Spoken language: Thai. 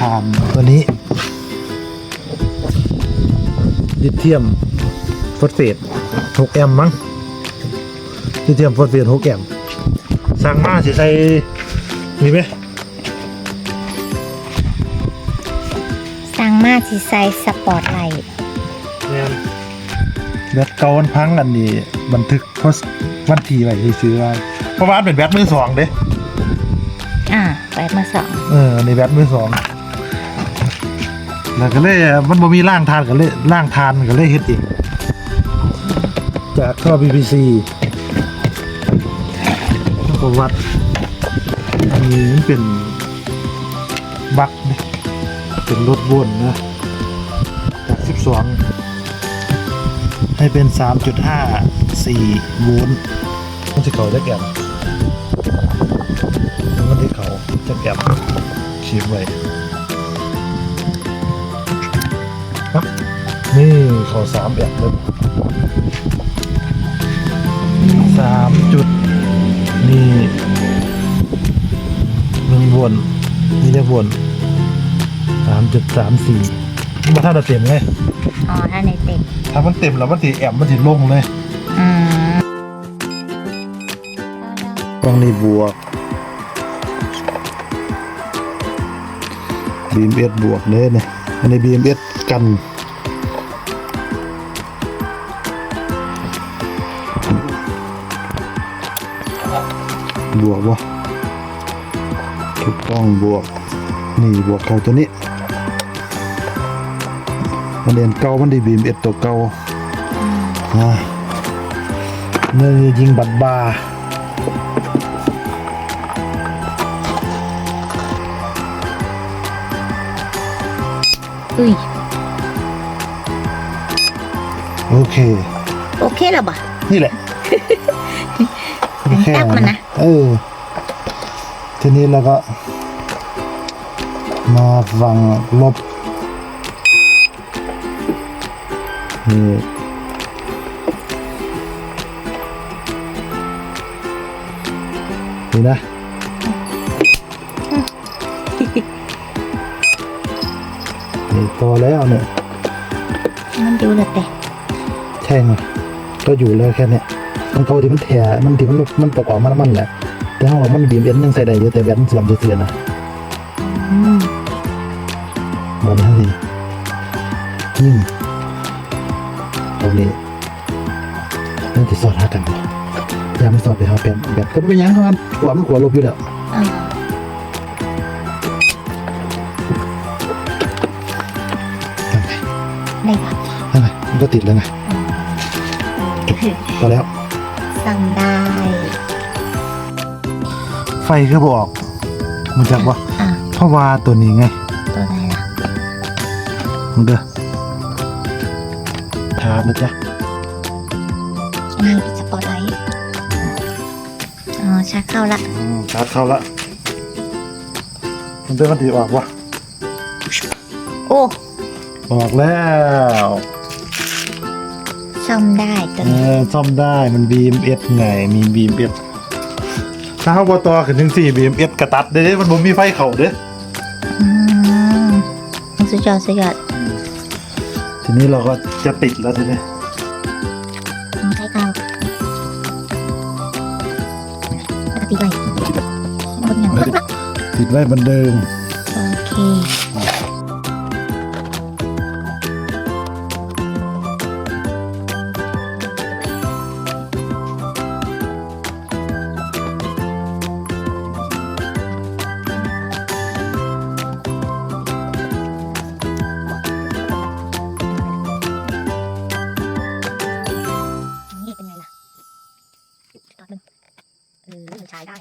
ฐานตัวนี้ลิเทียมฟอสเฟต6แอมป์มั้งลิเทียมฟอสเฟต6แอมป์สั่งมาสิใส่มีไหมสั่งมาสิใส่สปอร์ตไลท์เนี่ยแบตเก่ามันพังอันนี้ บันทึกเพราะวันที่ไว้ที่ซื้อไว้เพราะว่ามันเป็นแบตมือสองเด้อ่าไปมาสองเอออันนี้แบตมือสอง แล้วก็เลยมันบ่มีร่างทานก็เลยร่างทานก็เลยเฮ็ดเองจากท่อ PVC แล้วก็วัดอันนี้มันเป็นบักนี่เป็นรถวนนะจาก 12 ให้เป็น 3.54 โวลต์มันจะเขาจะแก็บมันที่เขาจะแก็บขีดไว้ นี่เขาสามแบบเลยสามจุด นี่หนึ่งวนนี่จะวนสามจุดสามสี่มาถ้าเราเต็มไงอ๋อถ้าในเต็มถ้ามันเต็มแล้วมันถีแอบมันถีลงเลยอืมกล้องนี่บวกบีมเอสบวกเลยเนี่ยอันนี้บีมเอสกัน บวกวะถูกต้องบวก นี่บวกเขาตัวนี้มันเรียนเก่ามันได้บีมเอสตัวเก่าอ่าเมื่อยิงบัตรบาร์อุ้ยโอเค โอเคแล้วบ่นี่แหละ แอปมันนะเออ ทีนี้เราก็ มาฟังลบนี่นี่นะนี่พอแล้วเนี่ยมันดูเลยแต่ใช่ไงก็อยู่แล้วแค่เนี้ย มันเขาที่มันแถมันที่มันมันประกอบมันมันแหละแต่ห้องมันบีมเอ็นยังใส่ได้อยู่แต่แบตมันเสื่อมเสื่อมนะอืมบอลทั้งทียิ่งตรงนี้นั่นจะสอดหากันดิอย่ามันสอดไปหาแปมแบบก็ไม่เป็นหยังเท่านั้นหัวมันหัวลบอยู่แล้วอ่าทำไงได้ปะทำไงมันก็ติดแล้วไงจบพอแล้ว สั่งได้ ไฟก็บอกมันจากว่าอ่าเพราะว่าตัวนี้ไงตัวไหนล่ะมึงเด้อทานนะจ๊ะอันนี้เป็นสปอร์ตไลท์อ๋อชักเข้าละอืมชาร์จเข้าละมันเดินมันตีออกวะโอ้ ออกแล้ว ซ่อมได้ตัวเอนี้อซ่อมได้มันบีมเอสไงมีบีมเอสถ้าเขาบอตอขึ้นถึงสี่บีมเอสกระตัดเด้มันบ่มีไฟเข่าเด้อืมสุดยอดสุดยอดทีนี้เราก็จะติดแล้วทีนี้น้องใช้กาวปกติไว้บนอย่างนั้นติดไว้เหมือนเดิมโอเค นี่